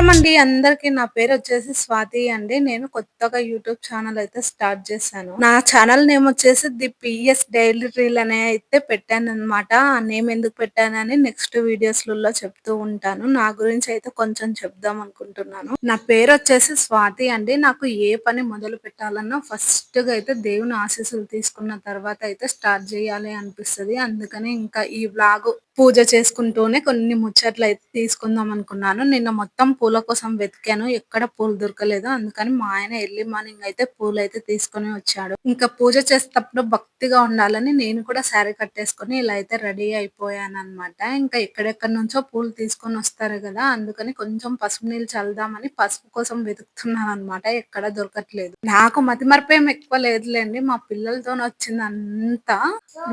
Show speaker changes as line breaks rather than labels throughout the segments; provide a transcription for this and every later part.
నమస్కారం అండి. అందరికి నా పేరు వచ్చేసి స్వాతి అండి. నేను కొత్తగా యూట్యూబ్ ఛానల్ అయితే స్టార్ట్ చేశాను. నా ఛానల్ నేమ్ వచ్చేసి ది పిఎస్ డైలీ రీల్ అనే అయితే పెట్టాను అనమాట ఆ నేమ్ ఎందుకు పెట్టానని నెక్స్ట్ వీడియోస్లలో చెప్తూ ఉంటాను. నా గురించి అయితే కొంచెం చెప్దాం అనుకుంటున్నాను. నా పేరు వచ్చేసి స్వాతి అండి. నాకు ఏ పని మొదలు పెట్టాలన్నా ఫస్ట్గా అయితే దేవుని ఆశీస్సులు తీసుకున్న తర్వాత అయితే స్టార్ట్ చేయాలి అనిపిస్తుంది. అందుకని ఇంకా ఈ బ్లాగ్ పూజ చేసుకుంటూనే కొన్ని ముచ్చట్లు అయితే తీసుకుందాం అనుకున్నాను. నిన్న మొత్తం పూల కోసం వెతికాను. ఎక్కడ పూలు దొరకలేదు. అందుకని మా ఆయన ఎర్లీ మార్నింగ్ అయితే పూలు అయితే తీసుకొని వచ్చాడు. ఇంకా పూజ చేసేటప్పుడు భక్తిగా ఉండాలని నేను కూడా శారీ కట్టేసుకొని ఇలా అయితే రెడీ అయిపోయాను అనమాట ఇంకా ఎక్కడెక్కడి నుంచో పూలు తీసుకొని వస్తారు కదా అందుకని కొంచెం పసుపు నీళ్ళు చల్దామని పసుపు కోసం వెతుకుతున్నాను అనమాట ఎక్కడ దొరకట్లేదు. నాకు మతి మరపేం ఎక్కువ లేదులేండి. మా పిల్లలతో వచ్చింది అంతా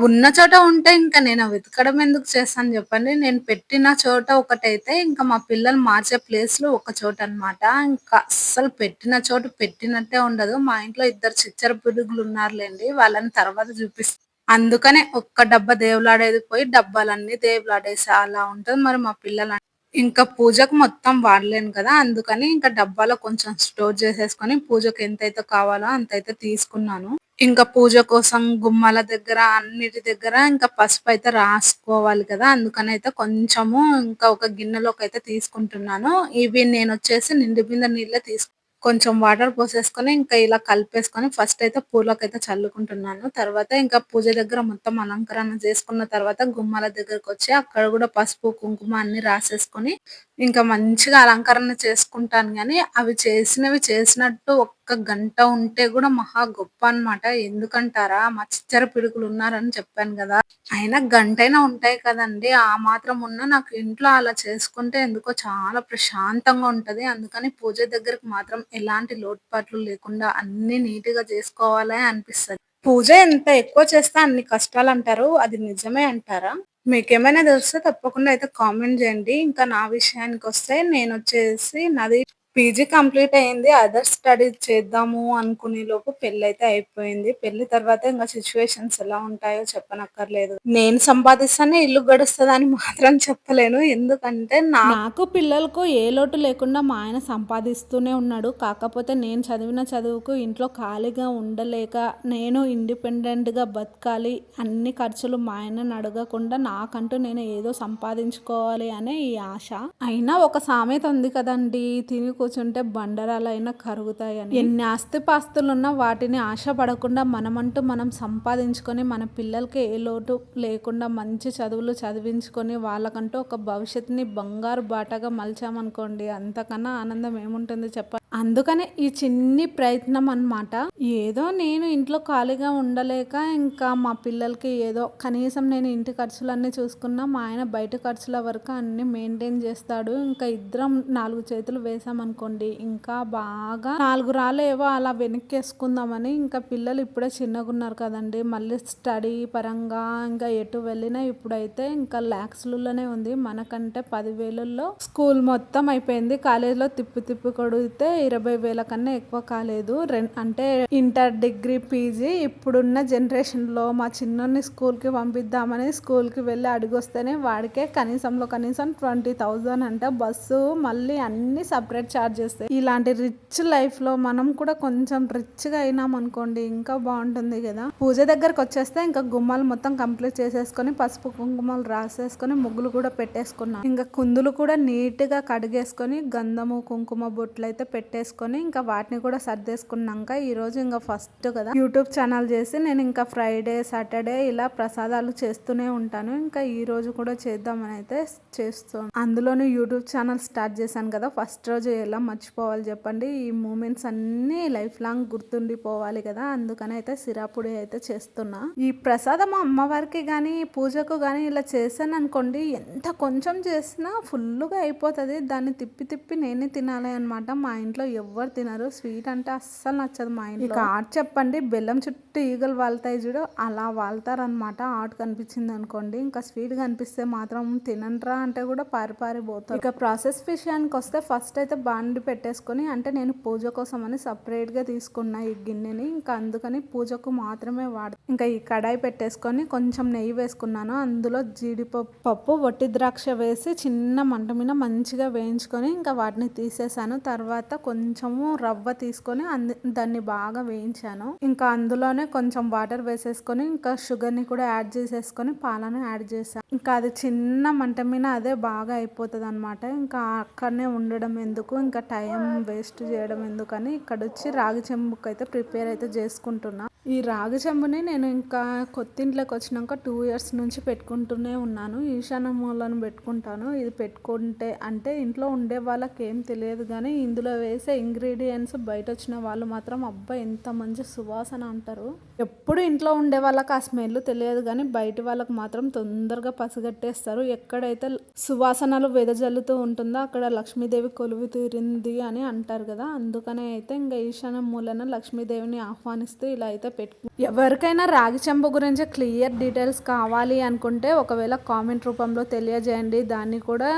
ఉన్న చోట ఉంటే ఇంకా నేను వెతకడం ఎందుకు చేస్తాను అని చెప్పండి. నేను పెట్టిన చోట ఒకటైతే ఇంకా మా పిల్లలు మార్చే ప్లేస్లో ఒక చోట అన్నమాట. ఇంకా అస్సలు పెట్టిన చోట పెట్టినట్టే ఉండదు. మా ఇంట్లో ఇద్దరు చిచ్చర పిడుగులు ఉన్నారులేండి. వాళ్ళని తర్వాత చూపిస్తాను అందుకనే ఒక్క డబ్బా దేవులాడేది పోయి డబ్బాలన్నీ దేవులాడేసి అలా ఉంటది. మరి మా పిల్లలు ఇంకా పూజకు మొత్తం వాడలేను కదా అందుకని ఇంకా డబ్బాలో కొంచెం స్టోర్ చేసేసుకొని పూజకు ఎంతైతే కావాలో అంతైతే తీసుకున్నాను. ఇంకా పూజ కోసం గుమ్మాల దగ్గర అన్నిటి దగ్గర ఇంకా పసుపు అయితే రాసుకోవాలి కదా అందుకని అయితే కొంచెము ఇంకా ఒక గిన్నెలోకి అయితే తీసుకుంటున్నాను. ఇవి నేను వచ్చేసి నిండు బిందె నీళ్ళే తీసుకు కొంచెం వాటర్ పోసేసుకొని ఇంకా ఇలా కలిపేసుకొని ఫస్ట్ అయితే పూలకైతే చల్లుకుంటున్నాను. తర్వాత ఇంకా పూజ దగ్గర మొత్తం అలంకరణ చేసుకున్న తర్వాత గుమ్మాల దగ్గరకు వచ్చి అక్కడ కూడా పసుపు కుంకుమ అన్ని రాసేసుకొని ఇంకా మంచిగా అలంకరణ చేసుకుంటాను. కానీ అవి చేసినవి చేసినట్టు ఒక్క గంట ఉంటే కూడా మహా గొప్ప అన్నమాట. ఎందుకంటారా? మా చిచ్చర పిడుగులు ఉన్నారని చెప్పాను కదా. అయినా గంటైనా ఉంటాయి కదండి. ఆ మాత్రం ఉన్నా నాకు ఇంట్లో అలా చేసుకుంటే ఎందుకో చాలా ప్రశాంతంగా ఉంటది. అందుకని పూజ దగ్గరకు మాత్రం ఎలాంటి లోటుపాట్లు లేకుండా అన్ని నీట్గా చేసుకోవాలని అనిపిస్తుంది. పూజ ఎంత ఎక్కువ చేస్తే అన్ని కష్టాలు అంటారు? అది నిజమే అంటారా? మీకేమైనా తెలిస్తే తప్పకుండా అయితే కామెంట్ చేయండి. ఇంకా నా విషయానికి వస్తే నేను వచ్చేసి నాది పీజీ కంప్లీట్ అయింది అదర్ స్టడీ చేద్దాము అనుకునే లోపు పెళ్ళి అయితే అయిపోయింది. పెళ్ళి తర్వాత ఇంకా సిచ్యువేషన్స్ ఎలా ఉంటాయో చెప్పనక్కర్లేదు. నేను సంపాదిస్తానే ఇల్లు గడుస్తుంది అని మాత్రం చెప్పలేను. ఎందుకంటే
నాకు పిల్లలకు ఏ లోటు లేకుండా మా ఆయన సంపాదిస్తూనే ఉన్నాడు. కాకపోతే నేను చదివిన చదువుకు ఇంట్లో ఖాళీగా ఉండలేక నేను ఇండిపెండెంట్గా బతకాలి అన్ని ఖర్చులు మా ఆయనను అడగకుండా నాకంటూ నేను ఏదో సంపాదించుకోవాలి అనే ఈ ఆశ. అయినా ఒక సామెత ఉంది కదండి తిని కూర్చుంటే బండరాలైనా కరుగుతాయని. ఎన్ని ఆస్తిపాస్తులున్నా వాటిని ఆశపడకుండా మనమంటూ మనం సంపాదించుకొని మన పిల్లలకి ఏ లోటు లేకుండా మంచి చదువులు చదివించుకొని వాళ్ళకంటూ ఒక భవిష్యత్తుని బంగారు బాటగా మలిచామనుకోండి అంతకన్నా ఆనందం ఏముంటుంది చెప్ప అందుకనే ఈ చిన్ని ప్రయత్నం అనమాట ఏదో నేను ఇంట్లో ఖాళీగా ఉండలేక ఇంకా మా పిల్లలకి ఏదో కనీసం నేను ఇంటి ఖర్చులన్నీ చూసుకున్నా మా ఆయన బయట ఖర్చుల వరకు అన్ని మెయింటైన్ చేస్తాడు. ఇంకా ఇద్దరం నాలుగు చేతులు వేసామనుకోండి ఇంకా బాగా నాలుగు రాళ్ళు ఏవో అలా వెనక్కేసుకుందామని ఇంకా పిల్లలు ఇప్పుడే చిన్నగా ఉన్నారు కదండి. మళ్ళీ స్టడీ పరంగా ఇంకా ఎటు వెళ్ళినా ఇప్పుడైతే ఇంకా ల్యాక్స్లలోనే ఉంది. మనకంటే పదివేలల్లో స్కూల్ మొత్తం అయిపోయింది. కాలేజీలో తిప్పి తిప్పి కొడితే ఇరవై వేల కన్నా ఎక్కువ కాలేదు. అంటే ఇంటర్ డిగ్రీ పీజీ ఇప్పుడున్న జనరేషన్లో మా చిన్నోని స్కూల్కి పంపిద్దామని స్కూల్కి వెళ్ళి అడిగొస్తేనే వాడికే కనీసంలో కనీసం ట్వంటీ థౌజండ్ అంటే. బస్సు మళ్ళీ అన్ని సపరేట్ ఛార్జ్ చేస్తాయి ఇలాంటి రిచ్ లైఫ్లో మనం కూడా కొంచెం రిచ్గా అయినాం అనుకోండి ఇంకా బాగుంటుంది కదా. పూజ దగ్గరకు వచ్చేస్తే ఇంకా గుమ్మాలు మొత్తం కంప్లీట్ చేసేసుకొని పసుపు కుంకుమలు రాసేసుకొని ముగ్గులు కూడా పెట్టేసుకున్నాం. ఇంకా కుందులు కూడా నీట్గా కడిగేసుకొని గంధము కుంకుమ బొట్లు అయితే పెట్టేసుకొని ఇంకా వాటిని కూడా సర్దేసుకున్నాక ఈరోజు ఇంకా ఫస్ట్ కదా యూట్యూబ్ ఛానల్ చేసి నేను ఇంకా ఫ్రైడే సాటర్డే ఇలా ప్రసాదాలు చేస్తూనే ఉంటాను. ఇంకా ఈ రోజు కూడా చేద్దామని అయితే చేస్తాను అందులోనూ యూట్యూబ్ ఛానల్ స్టార్ట్ చేశాను కదా. ఫస్ట్ రోజు ఎలా మర్చిపోవాలి చెప్పండి. ఈ మూమెంట్స్ అన్నీ లైఫ్ లాంగ్ గుర్తుండిపోవాలి కదా. అందుకని అయితే సిరాపుడి అయితే చేస్తున్నా. ఈ ప్రసాదం అమ్మవారికి కానీ పూజకు కానీ ఇలా చేశాను అనుకోండి ఎంత కొంచెం చేసినా ఫుల్గా అయిపోతుంది. దాన్ని తిప్పి తిప్పి నేనే తినాలి అనమాట మా ఇంట్లో ఇంట్లో ఎవరు తినరు. స్వీట్ అంటే అస్సలు నచ్చదు మా ఇంట్లో. ఇక ఆట చెప్పండి. బెల్లం చుట్టూ ఈగలు వాళ్తాయి చూడు. అలా వాళ్తారనమాట ఆట కనిపించింది అనుకోండి. ఇంకా స్వీట్ కనిపిస్తే మాత్రం తినంట్రా అంటే కూడా పారి పోతారు. ఇక ప్రాసెస్ విషయానికి వస్తే ఫస్ట్ అయితే బాండి పెట్టేసుకొని అంటే నేను పూజ కోసం అని సపరేట్గా తీసుకున్నా ఈ గిన్నెని ఇంకా అందుకని పూజకు మాత్రమే వాడు ఇంకా ఈ కడాయి పెట్టేసుకొని కొంచెం నెయ్యి వేసుకున్నాను. అందులో జీడిపప్పు పప్పు వట్టి ద్రాక్ష వేసి చిన్న మంట మీద మంచిగా వేయించుకొని ఇంకా వాటిని తీసేసాను. తర్వాత కొంచెము రవ్వ తీసుకొని అంది దాన్ని బాగా వేయించాను. ఇంకా అందులోనే కొంచెం వాటర్ వేసేసుకొని ఇంకా షుగర్ని కూడా యాడ్ చేసేసుకొని పాలను యాడ్ చేశాను ఇంకా అది చిన్న మంట మీద అదే బాగా అయిపోతుంది అనమాట ఇంకా అక్కడనే ఉండడం ఎందుకు ఇంకా టైం వేస్ట్ చేయడం ఎందుకని ఇక్కడ వచ్చి రాగి చెంబుకు అయితే ప్రిపేర్ అయితే చేసుకుంటున్నా. ఈ రాగి చెంబుని నేను ఇంకా కొత్త ఇంట్లోకి వచ్చినాక టూ ఇయర్స్ నుంచి పెట్టుకుంటూనే ఉన్నాను. ఈశాన్య మూలను పెట్టుకుంటాను. ఇది పెట్టుకుంటే అంటే ఇంట్లో ఉండే వాళ్ళకి ఏం తెలియదు కానీ ఇందులో వేసే ఇంగ్రీడియంట్స్ బయట వచ్చిన వాళ్ళు మాత్రం అబ్బా ఎంత మంచి సువాసన అంటారు. ఎప్పుడు ఇంట్లో ఉండే వాళ్ళకి ఆ స్మెల్ తెలియదు కానీ బయట వాళ్ళకి మాత్రం తొందరగా పసిగట్టేస్తారు. ఎక్కడైతే సువాసనలు వెదజల్లుతూ ఉంటుందో అక్కడ లక్ష్మీదేవి కొలువు తీరింది అని అంటారు కదా. అందుకనే అయితే ఇంకా ఈశాన్య మూలన లక్ష్మీదేవిని ఆహ్వానిస్తూ ఇలా అయితే పెట్టు. ఎవరికైనా రాగి చెంబు గురించి క్లియర్ డీటెయిల్స్ కావాలి అనుకుంటే ఒకవేళ కామెంట్ రూపంలో తెలియజేయండి. దాన్ని కూడా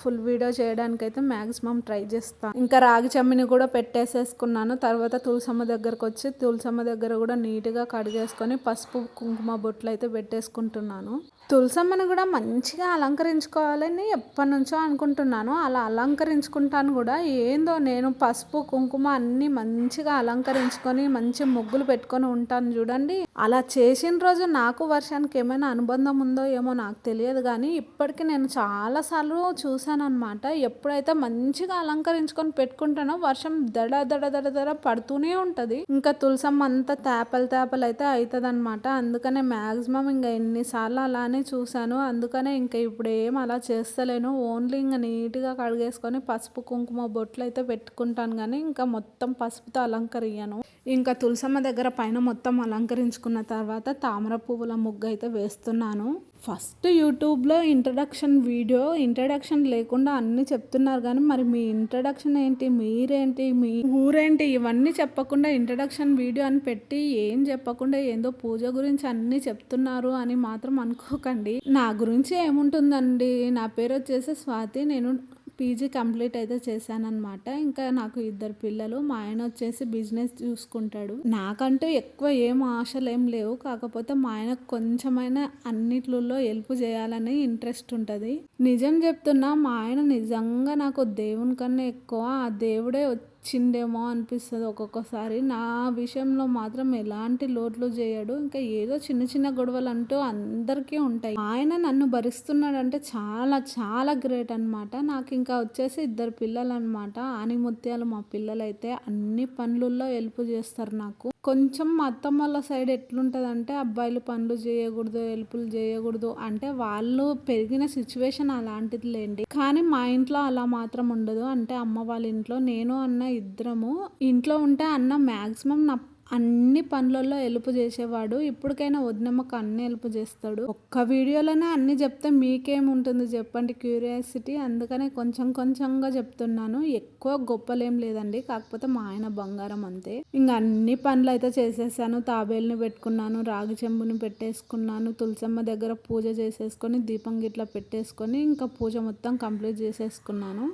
ఫుల్ వీడియో చేయడానికి అయితే మ్యాక్సిమం ట్రై చేస్తాను ఇంకా రాగి చెంబుని కూడా పెట్టేసేసుకున్నాను. తర్వాత తులసమ్మ దగ్గరకు వచ్చి తులసమ్మ దగ్గర కూడా నీట్గా కడిగేసుకొని పసుపు కుంకుమ బొట్లు అయితే పెట్టేసుకుంటున్నాను. తులసమ్మని కూడా మంచిగా అలంకరించుకోవాలని ఎప్పటి నుంచో అనుకుంటున్నాను. అలా అలంకరించుకుంటాను కూడా. ఏందో నేను పసుపు కుంకుమ అన్నీ మంచిగా అలంకరించుకొని మంచి ముగ్గులు పెట్టుకొని ఉంటాను చూడండి. అలా చేసిన రోజు నాకు వర్షానికి ఏమైనా అనుబంధం ఉందో ఏమో నాకు తెలియదు కానీ ఇప్పటికీ నేను చాలాసార్లు చూశాను అనమాట ఎప్పుడైతే మంచిగా అలంకరించుకొని పెట్టుకుంటానో వర్షం దడ దడ దడ దడ పడుతూనే ఉంటుంది. ఇంకా తులసమ్మ అంతా తేపలు తేపలు అయితే అవుతుంది అనమాట అందుకనే మ్యాక్సిమం ఇంకా ఎన్నిసార్లు అలానే చూశాను. అందుకనే ఇంకా ఇప్పుడు ఏం అలా చేస్తలేను. ఓన్లీ ఇంకా నీట్గా కడిగేసుకొని పసుపు కుంకుమ బొట్లు అయితే పెట్టుకుంటాను కానీ ఇంకా మొత్తం పసుపుతో అలంకరియ్యను. ఇంకా తులసమ్మ దగ్గర పైన మొత్తం అలంకరించుకున్న తర్వాత తామర పువ్వుల ముగ్గు అయితే వేస్తున్నాను. ఫస్ట్ యూట్యూబ్లో ఇంట్రడక్షన్ వీడియో ఇంట్రడక్షన్ లేకుండా అన్నీ చెప్తున్నారు కానీ మరి మీ ఇంట్రడక్షన్ ఏంటి మీరేంటి మీ ఊరేంటి ఇవన్నీ చెప్పకుండా ఇంట్రడక్షన్ వీడియో అని పెట్టి ఏం చెప్పకుండా ఏందో పూజ గురించి అన్నీ చెప్తున్నారు అని మాత్రం అనుకోకండి. నా గురించి ఏముంటుందండి? నా పేరు వచ్చేసి స్వాతి నేను పీజీ కంప్లీట్ అయితే చేశానమాట ఇంకా నాకు ఇద్దరు పిల్లలు మా ఆయన వచ్చేసి బిజినెస్ చూసుకుంటాడు. నాకంటూ ఎక్కువ ఏం ఆశలు ఏం లేవు. కాకపోతే మా ఆయన కొంచెమైనా అన్నిట్లలో హెల్ప్ చేయాలని ఇంట్రెస్ట్ ఉంటుంది. నిజం చెప్తున్నా మా ఆయన నిజంగా నాకు దేవుని కన్నా ఎక్కువ ఆ దేవుడే చిందేమో అనిపిస్తుంది ఒక్కొక్కసారి. నా విషయంలో మాత్రం ఎలాంటి లోట్లు చేయడు. ఇంకా ఏదో చిన్న చిన్న గొడవలు అంటూ అందరికీ ఉంటాయి. ఆయన నన్ను భరిస్తున్నాడంటే చాలా చాలా గ్రేట్ అనమాట నాకు ఇంకా వచ్చేసి ఇద్దరు పిల్లలు అనమాట ఆనిముత్యాలు మా పిల్లలైతే అన్ని పనులలో హెల్ప్ చేస్తారు నాకు. కొంచెం మా అత్తమ్మ వాళ్ళ సైడ్ ఎట్లుంటుందంటే అబ్బాయిలు పనులు చేయకూడదు హెల్ప్లు చేయకూడదు అంటే వాళ్ళు పెరిగిన సిచ్యువేషన్ అలాంటిది లేండి. కానీ మా ఇంట్లో అలా మాత్రం ఉండదు. అంటే అమ్మ వాళ్ళ ఇంట్లో నేను అన్న ఇద్దరము ఇంట్లో ఉంటే అన్న మ్యాక్సిమం నా అన్ని పనులలో హెల్ప్ చేసేవాడు. ఇప్పటికైనా వదినమ్మకు అన్ని హెల్ప్ చేస్తాడు. ఒక్క వీడియోలోనే అన్ని చెప్తే మీకేముంటుంది చెప్పండి క్యూరియాసిటీ. అందుకనే కొంచెం కొంచెంగా చెప్తున్నాను. ఎక్కువ గొప్పలేం లేదండి. కాకపోతే మా ఆయన బంగారం అంతే. ఇంకా అన్ని పనులు అయితే చేసేసాను. తాబేల్ని పెట్టుకున్నాను రాగి చెంబుని పెట్టేసుకున్నాను తులసమ్మ దగ్గర పూజ చేసేసుకొని దీపం గిట్లా పెట్టేసుకొని ఇంకా పూజ మొత్తం కంప్లీట్ చేసేసుకున్నాను.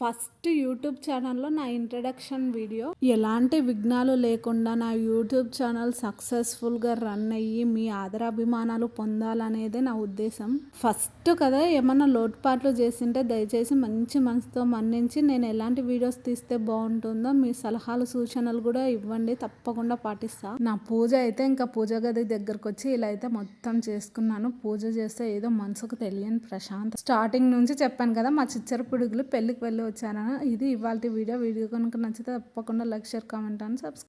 ఫస్ట్ యూట్యూబ్ ఛానల్లో నా ఇంట్రడక్షన్ వీడియో. ఎలాంటి విఘ్నాలు లేకుండా నా యూట్యూబ్ ఛానల్ సక్సెస్ఫుల్గా రన్ అయ్యి మీ ఆదరాభిమానాలు పొందాలనేదే నా ఉద్దేశం. ఫస్ట్ కదా ఏమన్నా లోటుపాట్లు చేసింటే దయచేసి మంచి మనసుతో మన్నించి నేను ఎలాంటి వీడియోస్ తీస్తే బాగుంటుందో మీ సలహాలు సూచనలు కూడా ఇవ్వండి తప్పకుండా పాటిస్తా. నా పూజ అయితే ఇంకా పూజ గది దగ్గరకు వచ్చి ఇలా అయితే మొత్తం చేసుకున్నాను. పూజ చేస్తే ఏదో మనసుకు తెలియని ప్రశాంత్. స్టార్టింగ్ నుంచి చెప్పాను కదా మా చిచ్చర పిడుగులు పెళ్ళికి వెళ్ళి వచ్చాను? ఇది ఇవాళ వీడియో. వీడియో కనుక నచ్చితే తప్పకుండా లైక్ షేర్ కామెంట్ అని సబ్స్క్రైబ్.